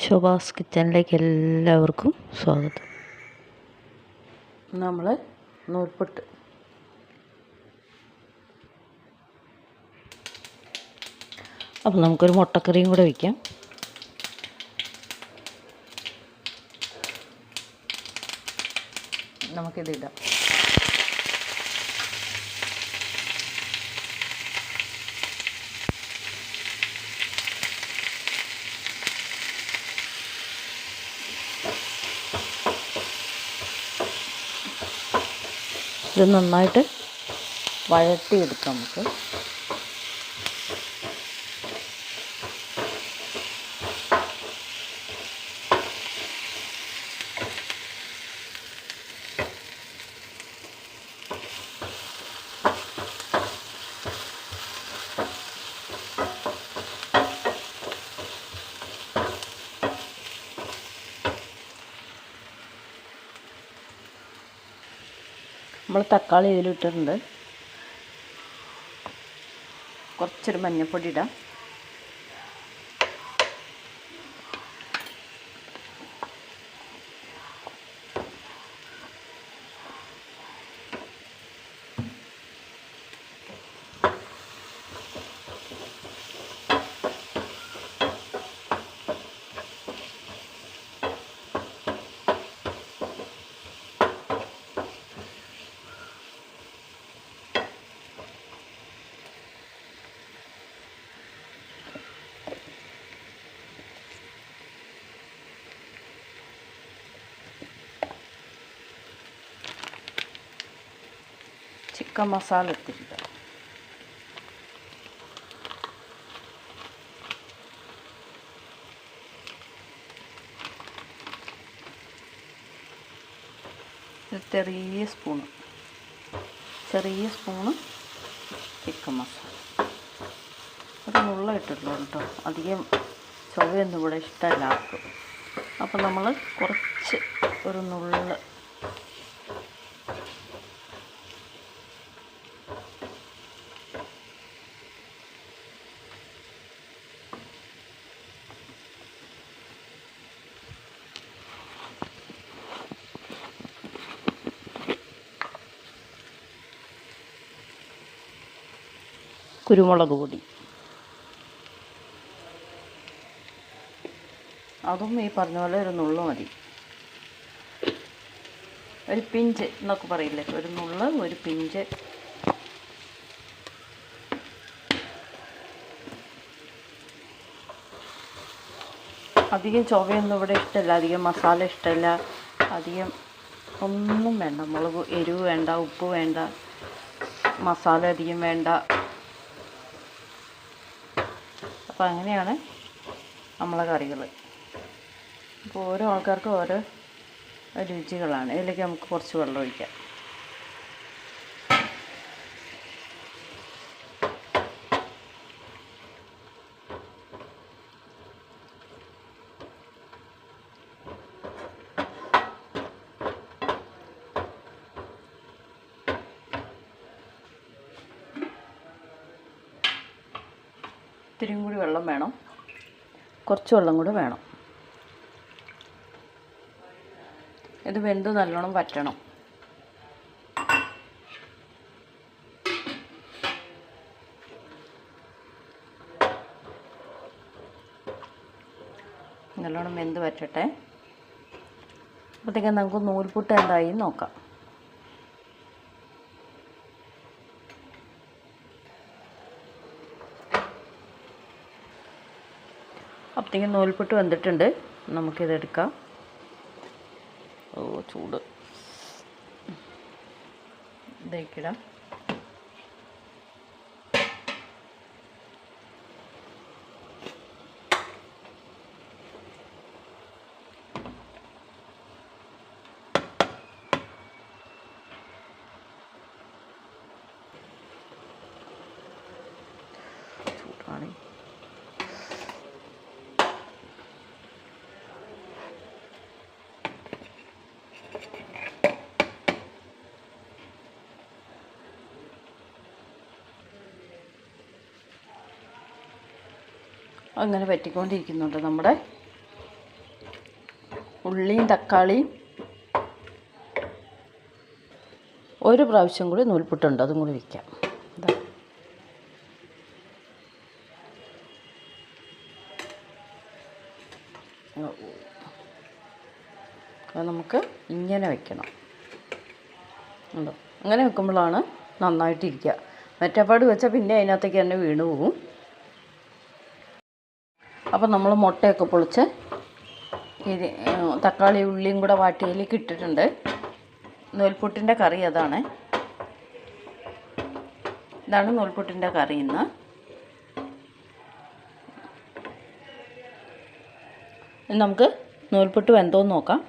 ശോഭാസ് കിച്ചണിലേക്ക് എല്ലാവർക്കും സ്വാഗതം. നമ്മൾ നൂൽപുട്ട്. അപ്പോൾ നമുക്കൊരു മുട്ടക്കറിയും കൂടെ വയ്ക്കാം നമുക്കിതിടാം ഇത് നന്നായിട്ട് വഴട്ടിയെടുക്കാം നമുക്ക്. നമ്മൾ തക്കാളി ഇതിലിട്ടിട്ടുണ്ട്. കുറച്ചൊരു മഞ്ഞൾപ്പൊടി ഇടാം. ചിക്കൻ മസാല ഇട്ടിരിക്കുക ഒരു ചെറിയ ചെറിയ സ്പൂണ് ചിക്കൻ മസാല. നുള്ള ഇട്ടിട്ടുള്ളൂ കേട്ടോ. അധികം ചുവയൊന്നും ഇവിടെ ഇഷ്ടമല്ല ആർക്കും. അപ്പോൾ നമ്മൾ കുറച്ച് ഒരു നുള്ള കുരുമുളക് പൊടി. അതും ഈ പറഞ്ഞ പോലെ ഒരു നുള്ളു മതി. ഒരു പിഞ്ച് എന്നൊക്കെ പറയില്ലേ? ഒരു നുള്ള് ഒരു പിഞ്ച്. അധികം ചുവയൊന്നും ഇവിടെ ഇഷ്ടമല്ല അധികം മസാല ഇഷ്ടമല്ല അധികം ഒന്നും വേണ്ട. മുളക് എരിവ് വേണ്ട ഉപ്പ് വേണ്ട മസാല അധികം വേണ്ട. അപ്പോൾ അങ്ങനെയാണ് നമ്മളെ കറികൾ അപ്പോൾ ഓരോ ആൾക്കാർക്കും ഓരോ രുചികളാണ്. ഇതിലേക്ക് നമുക്ക് കുറച്ച് വെള്ളം ഒഴിക്കാം. ഇത്തിരിയും കൂടി വെള്ളം വേണം. കുറച്ച് വെള്ളം കൂടി വേണം. ഇത് വെന്ത് നല്ലോണം വറ്റണം. നല്ലോണം വെന്ത് വറ്റട്ടെ. അപ്പോഴത്തേക്കും നമുക്ക് നൂൽപുട്ട് എന്തായി നോക്കാം. അപ്പോഴത്തേക്കും നൂൽപുട്ട് വന്നിട്ടുണ്ട്. നമുക്കിതെടുക്കാം ഓ ചൂട്. ഇതേക്കിടാം. ചൂടാണ്. അങ്ങനെ പറ്റിക്കൊണ്ടിരിക്കുന്നുണ്ട് നമ്മുടെ ഉള്ളിയും തക്കാളിയും. ഒരു പ്രാവശ്യം കൂടി നൂൽപുട്ടുണ്ട് അതും കൂടി വയ്ക്കാം അത് നമുക്ക് ഇങ്ങനെ വെക്കണം. ഉണ്ടോ അങ്ങനെ വെക്കുമ്പോഴാണ് നന്നായിട്ടിരിക്കുക. മറ്റേപ്പാട് വെച്ചാൽ പിന്നെ അതിനകത്തേക്ക് തന്നെ വീണ് പോകും അപ്പം നമ്മൾ മുട്ടയൊക്കെ പൊളിച്ച് ഇത് തക്കാളി ഉള്ളിയും കൂടെ വാട്ടിയതിലേക്ക് ഇട്ടിട്ടുണ്ട്. നൂൽപുട്ടിന്റെ കറി അതാണ്. ഇതാണ് നൂൽപുട്ടിന്റെ കറി ഇന്ന്. ഇനി നമുക്ക് നൂൽപുട്ട് വെന്തോന്ന് നോക്കാം.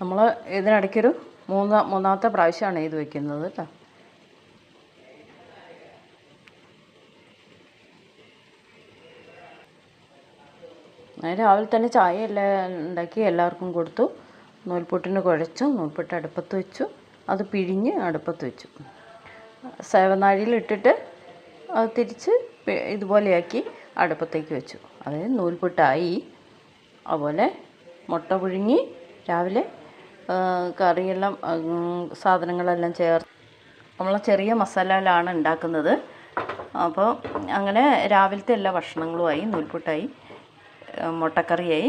നമ്മൾ ഇതിനിടയ്ക്കൊരു മൂന്ന് മൂന്നാമത്തെ പ്രാവശ്യമാണ് ഇത് വയ്ക്കുന്നത് കേട്ടോ രാവിലെ തന്നെ ചായ എല്ലാം ഉണ്ടാക്കി എല്ലാവർക്കും കൊടുത്തു. നൂൽപുട്ടിന് കുഴച്ചു നൂൽപുട്ട് അടുപ്പത്ത് വെച്ചു. അത് പിഴിഞ്ഞ് അടുപ്പത്ത് വെച്ചു. സേവനാഴിയിലിട്ടിട്ട് അത് തിരിച്ച് ഇതുപോലെയാക്കി അടുപ്പത്തേക്ക് വെച്ചു. അതായത് നൂൽപുട്ടായി. അതുപോലെ മുട്ട പുഴുങ്ങി രാവിലെ കറിയെല്ലാം സാധനങ്ങളെല്ലാം ചേർത്ത് നമ്മൾ ചെറിയ മസാലയിലാണ് ഉണ്ടാക്കുന്നത്. അപ്പോൾ അങ്ങനെ രാവിലത്തെ എല്ലാ ഭക്ഷണങ്ങളുമായി നൂൽപുട്ടായി. മുട്ടക്കറിയായി.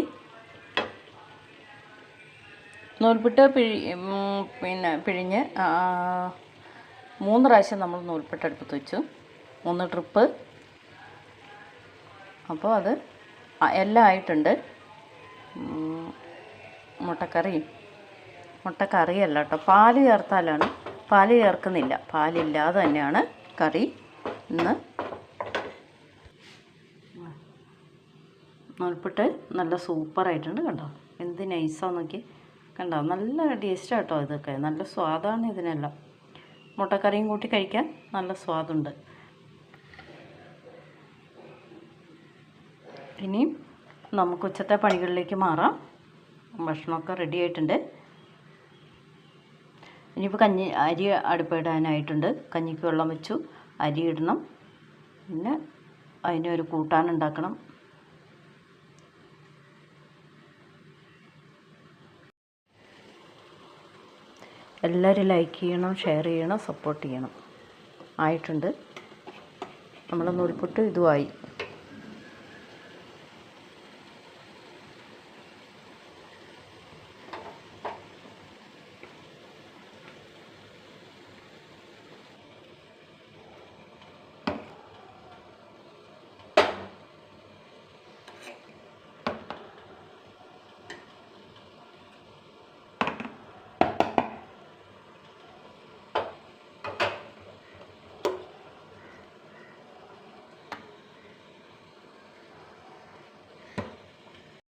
നൂൽപുട്ട് പിഴി പിന്നെ പിഴിഞ്ഞ് മൂന്ന് പ്രാവശ്യം നമ്മൾ നൂൽപുട്ട് അടുപ്പത്ത് വെച്ചു. മൂന്ന് ട്രിപ്പ്. അപ്പോൾ അത് എല്ലാം ആയിട്ടുണ്ട്. മുട്ടക്കറി. മുട്ടക്കറിയും മുട്ടക്കറിയല്ല കേട്ടോ. പാൽ ചേർത്താലാണ് പാൽ ചേർക്കുന്നില്ല. പാലില്ലാതെ തന്നെയാണ് കറി ഇന്ന് നൂൽപുട്ട് നല്ല സൂപ്പറായിട്ടുണ്ട് കണ്ടോ? എന്ത് നൈസാന്ന് നോക്കി കണ്ടോ? നല്ല ടേസ്റ്റാണ് കേട്ടോ ഇതൊക്കെ. നല്ല സ്വാദാണ് ഇതിനെല്ലാം. മുട്ടക്കറിയും കൂട്ടി കഴിക്കാൻ നല്ല സ്വാദുണ്ട്. ഇനിയും നമുക്ക് ഉച്ചത്തെ പണികളിലേക്ക് മാറാം. ഭക്ഷണമൊക്കെ റെഡി ആയിട്ടുണ്ട്. ഇനിയിപ്പോൾ കഞ്ഞി അരി അടുപ്പിടാനായിട്ടുണ്ട്. കഞ്ഞിക്ക് വെള്ളം വെച്ചു. അരി ഇടണം. പിന്നെ അതിനൊരു കൂട്ടാൻ എല്ലാവരും ലൈക്ക് ചെയ്യണം ഷെയർ ചെയ്യണം സപ്പോർട്ട് ചെയ്യണം. ആയിട്ടുണ്ട്. നമ്മളെ നൂൽപുട്ട് ഇതുമായി